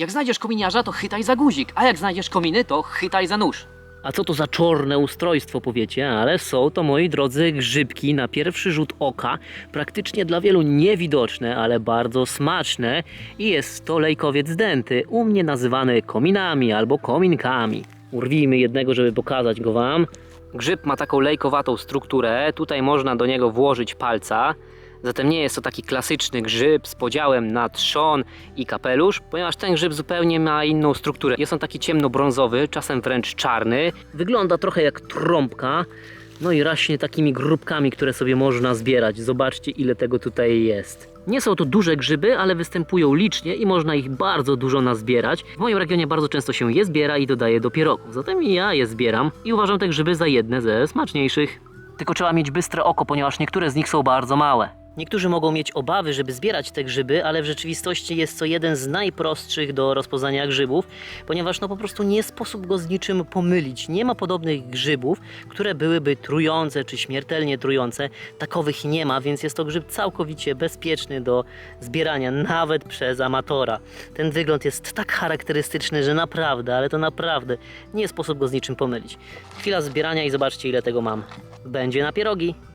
Jak znajdziesz kominiarza, to chytaj za guzik, a jak znajdziesz kominy, to chytaj za nóż. A co to za czorne ustrojstwo, powiecie, ale są to, moi drodzy, grzybki na pierwszy rzut oka, praktycznie dla wielu niewidoczne, ale bardzo smaczne i jest to lejkowiec dęty, u mnie nazywany kominami albo kominkami. Urwijmy jednego, żeby pokazać go Wam. Grzyb ma taką lejkowatą strukturę, tutaj można do niego włożyć palca, Zatem nie jest to taki klasyczny grzyb z podziałem na trzon i kapelusz, ponieważ ten grzyb zupełnie ma inną strukturę. Jest on taki ciemnobrązowy, czasem wręcz czarny. Wygląda trochę jak trąbka. No i rośnie takimi grupkami, które sobie można zbierać. Zobaczcie, ile tego tutaj jest. Nie są to duże grzyby, ale występują licznie i można ich bardzo dużo nazbierać. W moim regionie bardzo często się je zbiera i dodaje do pierogów. Zatem ja je zbieram i uważam te grzyby za jedne ze smaczniejszych. Tylko trzeba mieć bystre oko, ponieważ niektóre z nich są bardzo małe. Niektórzy mogą mieć obawy, żeby zbierać te grzyby, ale w rzeczywistości jest to jeden z najprostszych do rozpoznania grzybów, ponieważ no po prostu nie sposób go z niczym pomylić. Nie ma podobnych grzybów, które byłyby trujące czy śmiertelnie trujące. Takowych nie ma, więc jest to grzyb całkowicie bezpieczny do zbierania, nawet przez amatora. Ten wygląd jest tak charakterystyczny, że naprawdę, ale to naprawdę nie sposób go z niczym pomylić. Chwila zbierania i zobaczcie ile tego mam. Będzie na pierogi.